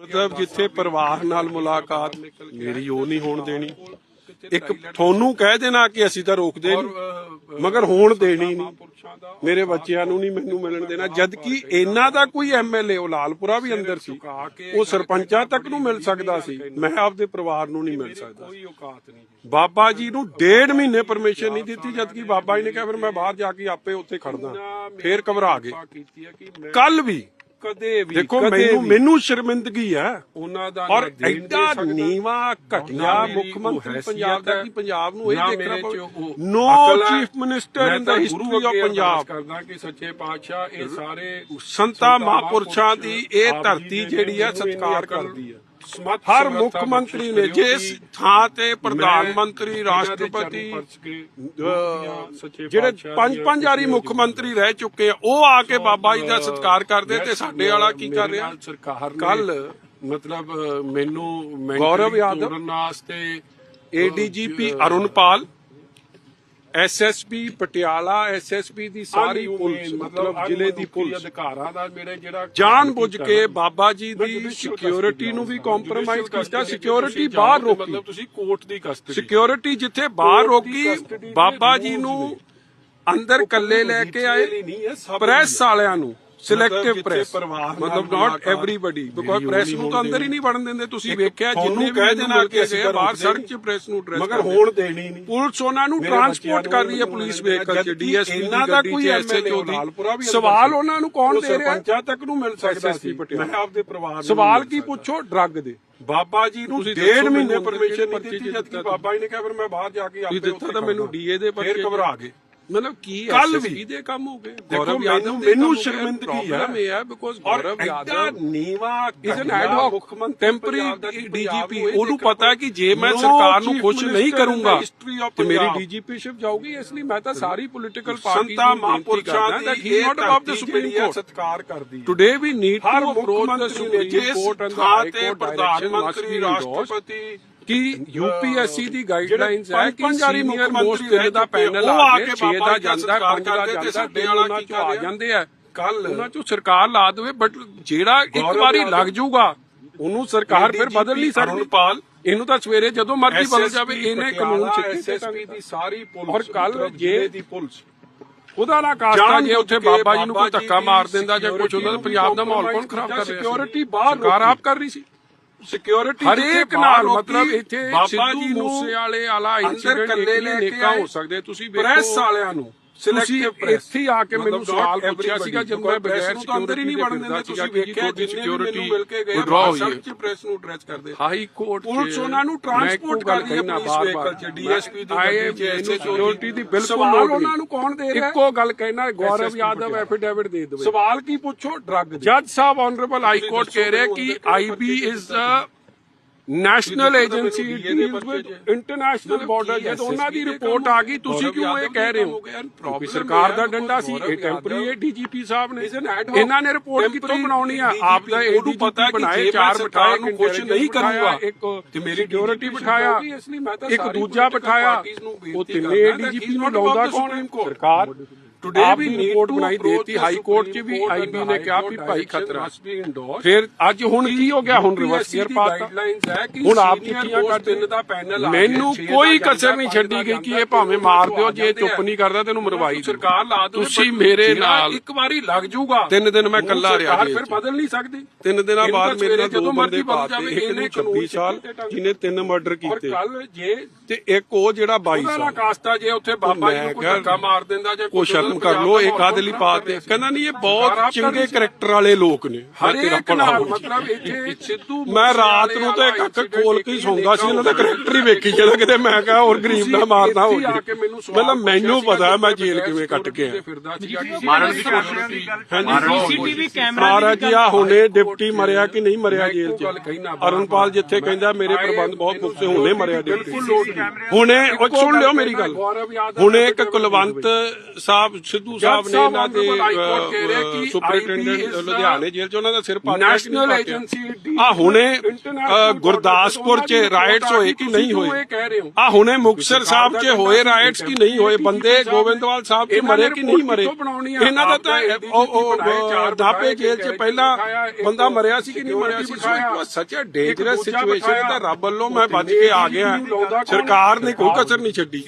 ਮਤਲਬ ਜਿੱਥੇ ਪਰਿਵਾਰ ਨਾਲ ਮੁਲਾਕਾਤ, ਮੇਰੀ ਉਹ ਨਹੀਂ ਹੋਣ ਦੇਣੀ। ਇੱਕ ਤੁਹਾਨੂੰ ਕਹਿ ਦੇਣਾ ਕਿ ਅਸੀਂ ਤਾਂ ਰੋਕਦੇ ਨਹੀਂ, ਮਗਰ ਹੋਣ ਦੇਣੀ ਨਹੀਂ। ਮੇਰੇ ਬੱਚਿਆਂ ਨੂੰ ਨਹੀਂ ਮੈਨੂੰ ਮਿਲਣ ਦੇਣਾ ਜਦ ਕਿ ਇਹਨਾਂ ਦਾ ਕੋਈ ਐਮਐਲਏ ਉਹ ਲਾਲਪੁਰਾ ਵੀ ਅੰਦਰ ਸੀ, ਉਹ ਸਰਪੰਚਾਂ ਤੱਕ ਨੂੰ ਮਿਲ ਸਕਦਾ ਸੀ। ਮੈਂ ਆਪਦੇ ਪਰਿਵਾਰ ਨੂੰ ਨਹੀਂ ਮਿਲ ਸਕਦਾ। ਬਾਬਾ ਜੀ ਨੂੰ ਡੇਢ ਮਹੀਨੇ ਪਰਮਿਸ਼ਨ ਨਹੀਂ ਦਿੱਤੀ ਜਦ ਕਿ ਬਾਬਾ ਜੀ ਨੇ ਕਿਹਾ, ਫਿਰ ਮੈਂ ਬਾਹਰ ਜਾ ਕੇ ਆਪੇ ਉੱਥੇ ਖੜਦਾ ਫੇਰ ਘਬਰਾ ਗਏ। ਕੱਲ ਵੀ ਕਦੇ ਵੀ ਦੇਖੋ ਕਦੇ ਮੈਨੂੰ ਵੀ ਮੈਨੂੰ ਸ਼ਰਮਿੰਦਗੀ ਹੈ ਉਹਨਾਂ ਦਾ ਔਰ ਨਾ ਦੇਣ ਦੇ ਐਡਾ ਸਕਦਾ, ਨੀਵਾ ਘਟਿਆ ਮੁੱਖ ਮੰਤਰੀ ਪੰਜਾਬ ਦਾ ਕਿ ਪੰਜਾਬ ਨੂੰ ਇਹ ਦੇਖਣਾ ਉਹ no. Chief minister in the history of Punjab ਕਰਦਾ ਕਿ ਸੱਚੇ ਪਾਤਸ਼ਾਹ ਇਹ ਸਾਰੇ ਸੰਤਾਂ ਮਹਾਂਪੁਰਸ਼ਾਂ ਦੀ ਇਹ ਧਰਤੀ ਜਿਹੜੀ ਆ ਸਤਿਕਾਰ ਕਰਦੀ ਸਮੱਤ ਹਰ ਮੁੱਖ ਮੰਤਰੀ ਨੇ ਜਿਸ ਥਾਂ ਤੇ ਪ੍ਰਧਾਨ ਮੰਤਰੀ ਰਾਸ਼ਟਰਪਤੀ ਜਿਹੜੇ ਪੰਜ ਪੰਜ ਵਾਰੀ ਮੁੱਖ ਮੰਤਰੀ ਰਹਿ ਚੁੱਕੇ ਆ ਉਹ ਆ ਕੇ ਬਾਬਾ ਜੀ ਦਾ ਸਤਿਕਾਰ ਕਰਦੇ ਤੇ ਸਾਡੇ ਵਾਲਾ ਕੀ ਕਰ ਰਿਹਾ? ਸਰਕਾਰ ਕੱਲ ਮਤਲਬ ਮੈਨੂੰ ਗੌਰਵ ਯਾਦਵ, ਤੋੜਨ ਵਾਸਤੇ ADGP Arunpal SSP Patiala SSP ਦੀ ਸਾਰੀ ਪੁਲਿਸ ਮਤਲਬ ਜ਼ਿਲ੍ਹੇ ਦੀ ਪੁਲਿਸ। ਅਧਿਕਾਰਾਂ ਦਾ ਮੇਰੇ ਜਿਹੜਾ ਜਾਣ ਬੁੱਝ ਕੇ ਬਾਬਾ ਜੀ ਦੀ ਸਿਕਿਉਰਿਟੀ ਨੂੰ ਵੀ ਕੰਪਰੋਮਾਈਜ਼ ਕੀਤਾ ਸਿਕਿਉਰਿਟੀ ਬਾਹਰ ਰੋਕੀ। ਮਤਲਬ ਤੁਸੀਂ ਕੋਰਟ ਦੀ ਕਸਟਡੀ ਸਿਕਿਉਰਿਟੀ ਜਿੱਥੇ ਬਾਹਰ ਰੋਕੀ ਬਾਬਾ ਜੀ ਨੂੰ ਅੰਦਰ ਕੱਲੇ ਲੈ ਕੇ ਆਏ ਪ੍ਰੈਸ ਵਾਲਿਆਂ ਨੂੰ। ਸਿਲੈਕਟਿਵ ਪ੍ਰੈਸ ਮਤਲਬ ਨਾਟ ਐਵਰੀਬਾਡੀ ਬਿਕੋਜ਼ ਪ੍ਰੈਸ ਨੂੰ ਤਾਂ ਅੰਦਰ ਹੀ ਨਹੀਂ ਵੜਨ ਦਿੰਦੇ। ਤੁਸੀਂ ਵੇਖਿਆ ਜਿੰਨੇ ਕਹਿ ਦੇਣਾ ਕਿ ਅਸੀਂ ਬਾਹਰ ਸੜਕ 'ਚ ਪ੍ਰੈਸ ਨੂੰ ਡਰੈਸ ਮਗਰ ਹੋਣ ਦੇਣੀ ਨਹੀਂ। ਪੁਲਿਸ ਉਹਨਾਂ ਨੂੰ ਟਰਾਂਸਪੋਰਟ ਕਰ ਰਹੀ ਹੈ ਪੁਲਿਸ ਵਹੀਕਲ ਚ ਡੀਐਸਪੀ ਇਹਨਾਂ ਦਾ ਕੋਈ ਐਸਐਚਓ ਵੀ ਦੀ ਸਵਾਲ। ਉਹਨਾਂ ਨੂੰ ਕੌਣ ਦੇ ਰਿਹਾ? ਸਰਪੰਚਾਂ ਤੱਕ ਨੂੰ ਮਿਲ ਸਕਦਾ ਸੀ। ਪਟਿਆਲਾ। ਮੈਂ ਆਪਦੇ ਪਰਿਵਾਰ ਨੂੰ ਸਵਾਲ ਕੀ ਪੁੱਛੋ? ਡਰੱਗ ਦੇ। ਬਾਬਾ ਜੀ ਨੂੰ ਡੇਢ ਮਹੀਨੇ ਪਰਮਿਸ਼ਨ ਨਹੀਂ ਦਿੱਤੀ ਜਦ ਕਿ ਬਾਬਾ ਜੀ ਨੇ ਕਿਹਾ ਫਿਰ ਮੈਂ ਬਾਹਰ ਜਾ ਕੇ ਆਪੇ ਦਿੱਤਾ ਤਾਂ ਮੈਨੂੰ ਡੀਏ ਦੇ ਫਿਰ ਘਬਰਾ ਗਏ। ਮਤਲਬ ਕੀ SSP ਵੀ। ਦੇ ਕੰਮ ਹੋ ਗਏ ਦੇਖੋ, ਗੌਰਵ ਯਾਦਵ ਮੈਨੂੰ- ਮੈਨੂੰ। ਸ਼ਰਮਿੰਦਗੀ ਹੈ। Problem ਇਹ ਹੈ ਬਿਕੋਜ਼ ਗੌਰਵ ਯਾਦਵ ਨੀਵਾ ਇਜ਼ ਐਨ ਐਡ ਹਾਕ ਮੁੱਖ ਮੰਤਰੀ ਟੈਂਪਰੀ ਪੰਜਾਬ ਦਾ ਕਿ ਪੰਜਾਬ ਡੀਜੀਪੀ ਉਹਨੂੰ ਪਤਾ ਹੈ ਕਿ ਜੇ ਮੈਂ ਸਰਕਾਰ ਨੂੰ ਖੁਸ਼ ਨਹੀਂ ਕਰੂੰਗਾ ਤੇ ਮੇਰੀ। ਡੀਜੀਪੀਸ਼ਿਪ ਜਾਊਗੀ ਇਸ ਲਈ ਮੈਂ ਤਾਂ ਸਾਰੀ ਪੋਲੀਟੀਕਲ ਪਾਰਟੀ ਸੰਤਾਂ ਮਹਾਂਪੁਰਸ਼ਾਂ ਦੀ ਇਹ not about the supreme uh court ਸਤਿਕਾਰ ਕਰਦੀ ਹੈ today we need to approach the supreme court and Pradhan Mantri Rashtrapati ਕਿ ਯੂਪੀਐਸਸੀ ਦੀ ਗਾਈਡਲਾਈਨਸ ਹੈ ਕਿ ਸੀਨੀਅਰ ਮੁੱਖ ਮੋਸਟ ਮੰਤਰੀ ਤਿੰਨ ਦਾ ਪੈਨਲ ਆ ਕੇ ਕੇ 6 ਬਾਬਾ ਦਾ ਜਾਂਦਾ 5 ਦਾ ਜਾਂਦਾ ਤਿੰਨ ਵਾਲਾ ਕੀ ਆ? ਜਾਂਦੇ ਆ। ਕੱਲ ਉਹਨਾਂ ਚੋਂ ਸਰਕਾਰ ਲਾ ਦੇਵੇ ਬਟ ਜਿਹੜਾ ਇੱਕ ਵਾਰੀ ਲੱਗ ਜਾਊਗਾ ਉਹਨੂੰ ਸਰਕਾਰ ਫਿਰ ਬਦਲ ਨਹੀਂ ਸਕਦੀ ਇਹਨੂੰ ਤਾਂ ਸਵੇਰੇ ਜਦੋਂ ਮਰਜ਼ੀ ਬਦਲ ਜਾਵੇ ਇਹਨੇ ਕਾਨੂੰਨ ਪਟਿਆਲਾ, ਚ SSP ਦੀ ਸਾਰੀ ਪੁਲਿਸ ਔਰ ਮਤਲਬ ਜੇ- ਦੀ ਪੁਲਿਸ। ਉਹਦਾ ਨਾ ਕਾਸਤਾ ਜੇ ਉੱਥੇ ਬਾਬਾ ਜੀ ਨੂੰ ਕੋਈ ਧੱਕਾ ਮਾਰ ਦਿੰਦਾ ਜਾਂ ਕੁਝ ਹੁੰਦਾ ਪੰਜਾਬ ਦਾ ਮਾਹੌਲ ਕੌਣ ਖਰਾਬ ਕਰ ਰਿਹਾ ਸਿਕਿਉਰਿਟੀ ਬਾਹਰ ਸਰਕਾਰ ਰੋਕੀ। ਆਪ ਕਰ ਰਹੀ ਸੀ। ਸਿਕਿਉਰਿਟੀ ਹਰੇਕ ਨਾਲ ਮਤਲਬ ਇੱਥੇ ਬਾਬਾ ਜੀ ਮੂਸੇ ਵਾਲੇ ਇਨਸੀਡੈਂਟ ਕੱਲੇ ਇਕੱਲੇ ਲੈ ਕੇ ਨੇਕਾ। ਹੋ ਸਕਦੇ ਤੁਸੀਂ ਪ੍ਰੈਸ ਵੇਖੋ ਵਾਲਿਆਂ ਨੂੰ ਤੁਸੀਂ ਇੱਥੇ ਆ ਕੇ ਮੈਨੂੰ ਸਵਾਲ ਪੁੱਛਿਆ ਸੀਗਾ ਜਦ ਮੈਂ ਬਗੈਰ ਨੂੰ ਤਾਂ ਅੰਦਰ ਹੀ ਨਹੀਂ ਵੜਨ ਦਿੰਦੇ ਤੁਸੀਂ ਵੇਖਿਆ ਜਿੰਨੇ ਸਿਕਿਉਰਿਟੀ ਮੈਨੂੰ ਮਿਲ ਕੇ ਗਏ ਵਿਡਰਾ ਹੋਈ ਹੈ। ਪ੍ਰੈਸ ਨੂੰ ਡਰੈਸ ਕਰਦੇ। ਹਾਈ ਕੋਰਟ ਪੁਲਿਸ ਉਹਨਾਂ ਨੂੰ ਟਰਾਂਸਪੋਰਟ ਕਰ ਰਹੀ ਹੈ ਪੁਲਿਸ ਵਹੀਕਲ 'ਚ ਡੀਐਸਪੀ ਦੀ ਗੱਡੀ 'ਚ ਐਸਐਚਓ ਸਿਕਿਉਰਿਟੀ ਦੀ ਬਿਲਕੁਲ ਲੋੜ ਉਹਨਾਂ ਨੂੰ ਕੌਣ ਦੇ ਰਿਹਾ? ਇੱਕੋ ਗੱਲ ਕਹਿਣਾ ਗੌਰਵ ਯਾਦਵ। ਐਫੀਡੇਵਿਟ ਦੇ ਦੇਵੇ ਸਵਾਲ ਕੀ ਪੁੱਛੋ? ਡਰੱਗ ਜੱਜ ਸਾਹਿਬ ਆਨਰੇਬਲ ਹਾਈ ਕੋਰਟ ਕਹਿ ਰਿਹਾ ਕਿ IB is a national agency deals with international border ਜਦ ਉਹਨਾਂ ਦੀ ਰਿਪੋਰਟ ਆ ਗਈ ਤੁਸੀਂ ਕਿਉਂ ਇਹ ਕਹਿ ਰਹੇ ਹੋ? ਕਿਉਂਕਿ ਸਰਕਾਰ ਦਾ ਡੰਡਾ ਸੀ ਇਹ ਟੈਂਪਰੀ ਹੈ ਡੀਜੀਪੀ ਸਾਹਿਬ ਨੇ ਇਹਨਾਂ ਨੇ ਰਿਪੋਰਟ ਕਿੱਥੋਂ ਬਣਾਉਣੀ ਆ? ਆਪ ਦਾ ਏਡੀਜੀਪੀ ਪਤਾ ਕਿ ਬਣਾਏ ਜੇ ਚਾਰ ਬਿਠਾਏ ਨੂੰ ਖੁਸ਼ ਨਹੀਂ ਕਰੂੰਗਾ, ਇੱਕ ਤੇ ਮੇਰੀ DGP ਬਿਠਾਇਆ ਇੱਕ ਦੂਜਾ ਬਿਠਾਇਆ ਉਹ ਤਿੰਨੇ he's ਨੂੰ ਲਾਉਂਦਾ ਕੌਣ. ਸਰਕਾਰ ਕੋਰਟ 'ਚ Supreme ਵੀ Court ਆਈਬੀ and ਨੇ the ਕਿਹਾ High ਵੀ Court ਭਾਈ ਖਤਰਾ. ਫਿਰ ਅੱਜ ਹੁਣ ਕੀ ਹੋ ਗਿਆ ਹੁਣ ਰਿਵਰਸ ਗੇਅਰ ਪਾਤਾ ਹੁਣ ਆਪ ਚਿੱਠੀਆਂ ਕੱਢ ਤਿੰਨ ਦਾ ਪੈਨਲ ਆ ਮੈਨੂੰ ਕੋਈ ਕਸਰ ਨਹੀਂ ਛੱਡੀ ਗਈ ਕਿ ਇਹ ਭਾਵੇਂ ਮਾਰ ਦਿਓ ਜੇ। ਚੁੱਪ ਨਹੀਂ ਕਰਦਾ ਤੈਨੂੰ ਮਰਵਾਈ ਦਿਓ। ਸਰਕਾਰ ਲਾ ਦੇਵੇ ਤੁਸੀਂ ਮੇਰੇ ਨਾਲ ਇੱਕ ਵਾਰੀ ਲੱਗ ਜਾਊਗਾ ਤਿੰਨ ਦਿਨ ਮੈਂ ਇਕੱਲਾ ਰਿਹਾ ਸਰਕਾਰ ਫਿਰ। ਬਦਲ ਨਹੀਂ ਸਕਦੀ ਤਿੰਨ ਦਿਨਾਂ ਬਾਅਦ ਮੇਰੇ ਨਾਲ ਦੋ ਜਦੋਂ ਬੰਦੇ ਪਾਤੇ ਜਾਵੇ, ਇੱਕ ਇਹਨੇ ਨੂੰ ਕਾਨੂੰਨ 26 ਸਾਲ ਜਿਹਨੇ ਤਿੰਨ ਮਰਡਰ ਕੀਤੇ ਕੱਲ ਜੇ ਤੇ ਇੱਕ ਉਹ ਜਿਹੜਾ 22 ਉਹਦਾ ਨਾ ਸਾਲ ਕਾਸਤਾ ਜੇ ਉੱਥੇ ਬਾਬਾ ਜੀ ਨੂੰ ਕੋਈ ਧੱਕਾ ਮਾਰ ਦਿੰਦਾ ਜਾਂ ਕੋ ਸ਼ਰਮ ਕਰ ਲੋ ਇਹ ਕਾਦੇ ਲਈ ਪਾਤੇ ਕਹਿੰਦਾ ਨਹੀਂ ਇਹ ਬਹੁਤ ਚੰਗੇ ਕਰੈਕਟਰ ਵਾਲੇ ਲੋਕ ਨੇ। ਹਰੇਕ ਭਲਾ ਨਾਲ। ਮਤਲਬ ਇੱਥੇ ਸਿੱਧੂ ਮੈਂ ਰਾਤ ਨੂੰ ਤਾਂ ਇੱਕ ਅੱਖ ਖੋਲ ਕੇ ਹੀ ਸੌਂਦਾ ਸੀ ਇਹਨਾਂ ਦਾ ਕਰੈਕਟਰ ਹੀ ਵੇਖੀ ਜਿਹੜਾ ਕਿਤੇ। ਮੈਂ ਕਿਹਾ ਹੋਰ ਗਰੀਬ ਦਾ ਮਾਰਨਾ ਹੋ ਸਵਾਲ ਮਤਲਬ ਮੈਨੂੰ ਪਤਾ ਮੈਂ ਜੇਲ੍ਹ ਕਿਵੇਂ ਕੱਟ ਕੇ ਆਇਆ ਮਾਰਨ ਦੀ ਕੋਸ਼ਿਸ਼ ਸੀਸੀਟੀਵੀ ਕੈਮਰਾ ਮਹਾਰਾਜ ਜੀ ਆ ਹੁਣੇ ਡਿਪਟੀ ਮਰਿਆ ਕਿ ਨਹੀਂ ਮਰਿਆ ਜੇਲ੍ਹ ਇੱਕੋ ਚ। ਅਰੁਣਪਾਲ ਜਿੱਥੇ ਕਹਿੰਦਾ ਮੇਰੇ ਪ੍ਰਬੰਧ ਬਹੁਤ ਮੁਕਤ ਹੁਣੇ ਮਰਿਆ ਡਿਪਟੀ ਹੁਣੇ ਉਹ ਸੁਣ ਲਿਓ ਮੇਰੀ ਗੱਲ। ਹੁਣੇ ਇੱਕ ਕੁਲਵੰਤ ਸਾਹਿਬ ਸਿੱਧੂ ਸਾਹਿਬ ਨੇ ਇਹਨਾਂ ਦੇ is ਲੁਧਿਆਣੇ ਜੇਲ੍ਹ ਚ ਉਹਨਾਂ ਦਾ ਸਿਰ ਪਾਟਿਆ ਪਾਟਿਆ? Agency ਆ ਹੁਣੇ ਗੁਰਦਾਸਪੁਰ ਚ ਰਾਈਟਸ ਹੋਏ ਕਿ ਨਹੀਂ ਹੋਏ? ਆ ਹੁਣੇ ਮੁਕਤਸਰ ਸਾਹਿਬ ਚ ਹੋਏ ਰਾਈਟਸ ਕਿ ਨਹੀਂ ਹੋਏ? ਬੰਦੇ ਗੋਬਿੰਦਵਾਲ ਸਾਹਿਬ ਚ ਮਰੇ ਕਿ ਨਹੀਂ ਮਰੇ? ਇਹਨਾਂ ਦਾ ਤਾਂ ਉਹ ਦਾਪੇ ਜੇਲ੍ਹ ਚ ਪਹਿਲਾਂ ਬੰਦਾ ਮਰਿਆ ਸੀ ਕਿ ਨਹੀਂ ਮਰਿਆ ਸੀ? ਸੋ ਇਟ ਵਾਸ ਸੱਚ ਅ ਡੇਂਜਰਸ ਸਿਚੁਏਸ਼ਨ ਤਾਂ ਰੱਬ ਵੱਲੋਂ ਮੈਂ ਬਚ ਕੇ ਆ ਗਿਆ। ਸਰਕਾਰ ਨੇ ਕੋਈ ਕਸਰ ਨਹੀਂ ਛੱਡੀ।